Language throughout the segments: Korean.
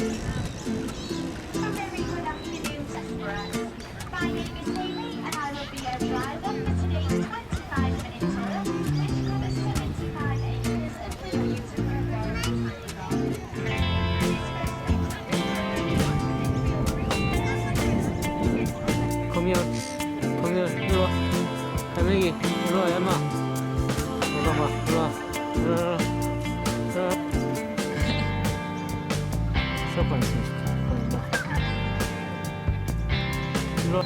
A very good afternoon, Zebra. My name is Haley, and I will be your driver for today's 25-minute tour, which covers 75 acres of Bermuda River. 거미야, 거미야, 일로 와. 갈매기, 일로 와, 야마. 일로 와봐, 일로 와. 일로 와, 그럴 뻔했으면 좋겠어. 일로.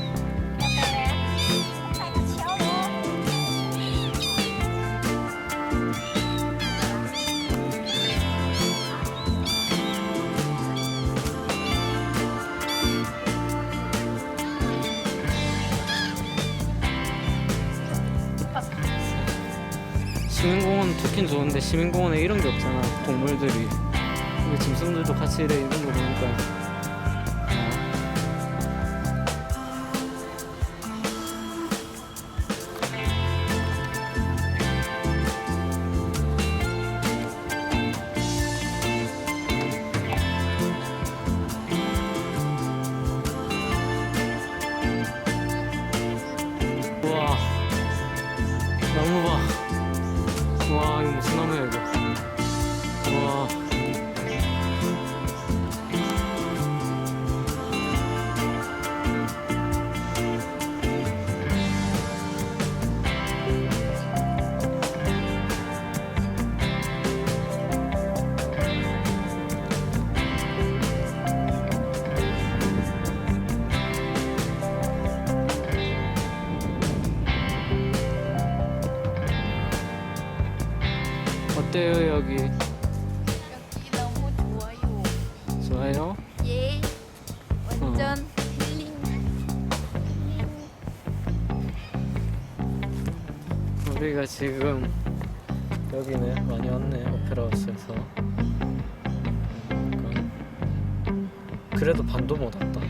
시민공원 좋긴 좋은데 시민공원에 이런 게 없잖아 동물들이 우리 짐승들도 같이 이래 있는 거 보니까. 나무 봐. 와 이거 무슨 나무야 이거 어때요 여기 여기 너무 좋아요. 좋아요? 예. 완전 힐링. 우리가 지금 여기네 많이 왔네 오페라 하우스에서 약간 그래도 반도 못 왔다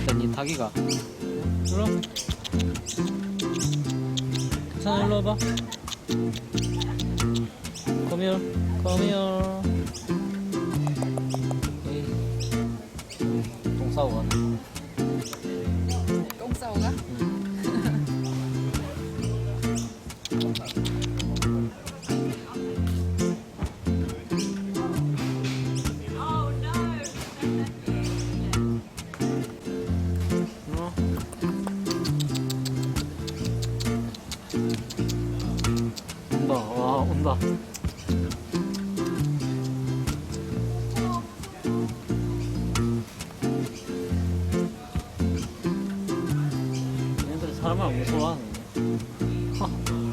일단 이 닭이가. 일로 와. 괜찮아 일로 와봐. Come here Come here 싸고 가네 똥 싸고 가? 일로 와. 온다 와 온다 사람을 안 무서워하네